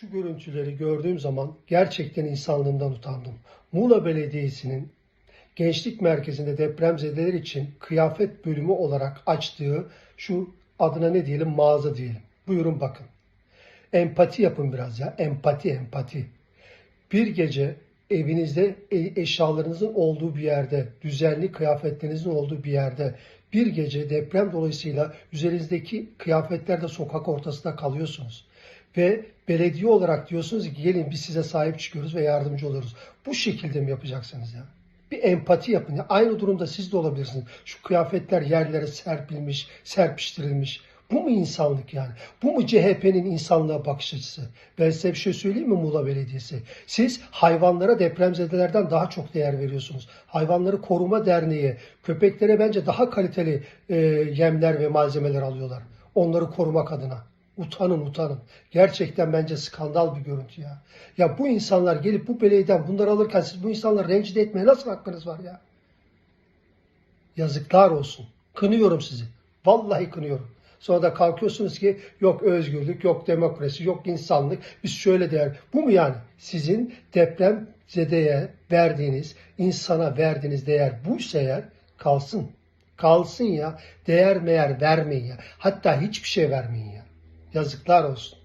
Şu görüntüleri gördüğüm zaman gerçekten insanlığımdan utandım. Muğla Belediyesi'nin gençlik merkezinde depremzedeler için kıyafet bölümü olarak açtığı şu adına ne diyelim mağaza diyelim. Buyurun bakın. Empati yapın biraz ya. Empati, empati. Bir gece evinizde e- eşyalarınızın olduğu bir yerde, düzenli kıyafetlerinizin olduğu bir yerde bir gece deprem dolayısıyla üzerinizdeki kıyafetlerde sokak ortasında kalıyorsunuz. Ve belediye olarak diyorsunuz ki gelin biz size sahip çıkıyoruz ve yardımcı oluruz. Bu şekilde mi yapacaksınız ya? Bir empati yapın. ya. Aynı durumda siz de olabilirsiniz. Şu kıyafetler yerlere serpilmiş, serpiştirilmiş. Bu mu insanlık yani? Bu mu CHP'nin insanlığa bakış açısı? Ben size bir şey söyleyeyim mi Muğla Belediyesi? Siz hayvanlara depremzedelerden daha çok değer veriyorsunuz. Hayvanları Koruma Derneği köpeklere bence daha kaliteli e, yemler ve malzemeler alıyorlar. Onları korumak adına. Utanın utanın. Gerçekten bence skandal bir görüntü ya. Ya bu insanlar gelip bu belediyeden bunları alırken siz bu insanları rencide etmeye nasıl hakkınız var ya? Yazıklar olsun. Kınıyorum sizi. Vallahi kınıyorum. Sonra da kalkıyorsunuz ki yok özgürlük, yok demokrasi, yok insanlık. Biz şöyle değer. Bu mu yani? Sizin deprem zedeye verdiğiniz, insana verdiğiniz değer buysa eğer kalsın. Kalsın ya. Değer meğer vermeyin ya. Hatta hiçbir şey vermeyin ya. Yazıklar olsun.